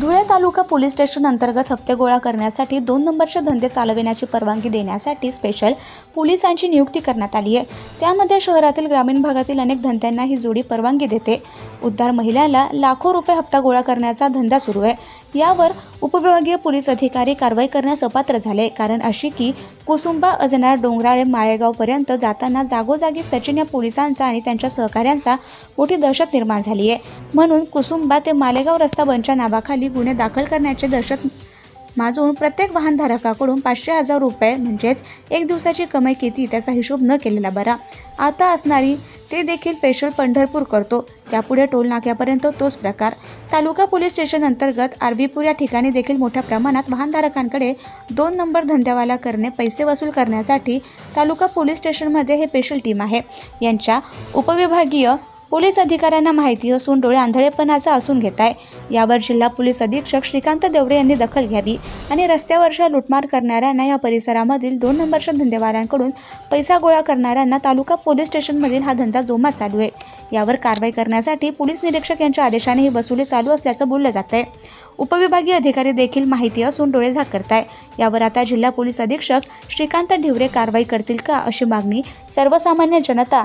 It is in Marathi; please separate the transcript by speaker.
Speaker 1: धुळे तालुका पोलीस स्टेशन अंतर्गत हप्ते गोळा करण्यासाठी दोन नंबरचे धंदे चालविण्याची परवानगी देण्यासाठी स्पेशल पोलिसांची नियुक्ती करण्यात आली आहे. त्यामध्ये शहरातील ग्रामीण भागातील अनेक धंद्यांना ही जोडी परवानगी देते. उद्धार महिलाला लाखो रुपये हप्ता गोळा करण्याचा धंदा सुरू आहे. यावर उपविभागीय पोलीस अधिकारी कारवाई करण्यास अपात्र झाले कारण अशी की कुसुंबा अजनार डोंगराळे माळेगावपर्यंत जाताना जागोजागी सचिन या पोलिसांचा आणि त्यांच्या सहकाऱ्यांचा मोठी दहशत निर्माण झाली आहे. म्हणून कुसुंबा ते मालेगाव रस्ता बंदच्या नावाखाली गुन्हे दाखल करण्याचे दहशत माजून प्रत्येक वाहनधारकाकडून पाचशे हजार रुपये म्हणजेच एक दिवसाची कमाई किती त्याचा हिशोब न केलेला बरा. आता असणारी ते देखील पेशल पंढरपूर करतो. त्यापुढे टोलनाक्यापर्यंत तोच प्रकार. तालुका पोलीस स्टेशन अंतर्गत आरबीपूर या ठिकाणी देखील मोठ्या प्रमाणात वाहनधारकांकडे दोन नंबर धंद्यावाला करणे पैसे वसूल करण्यासाठी तालुका पोलीस स्टेशनमध्ये हे पेशल टीम आहे. यांच्या उपविभागीय पोलीस अधिकाऱ्यांना माहिती असून डोळे आंधळेपणाचा असून घेत आहे यावर जिल्हा पोलीस अधीक्षक श्रीकांत देवरे यांनी दखल घ्यावी आणि रस्त्यावरच्या लुटमार करणाऱ्यांना या परिसरामधील दोन नंबरच्या धंदेवाल्यांकडून पैसा गोळा करणाऱ्यांना तालुका पोलीस स्टेशनमधील हा धंदा जोमात चालू आहे. यावर कारवाई करण्यासाठी पोलीस निरीक्षक यांच्या आदेशाने ही वसुली चालू असल्याचं बोललं जात आहे उपविभागीय अधिकारी देखील माहिती असून डोळे झाक करताय यावर आता जिल्हा पोलीस अधीक्षक श्रीकांत ढिवरे कारवाई करतील का अशी मागणी सर्वसामान्य जनता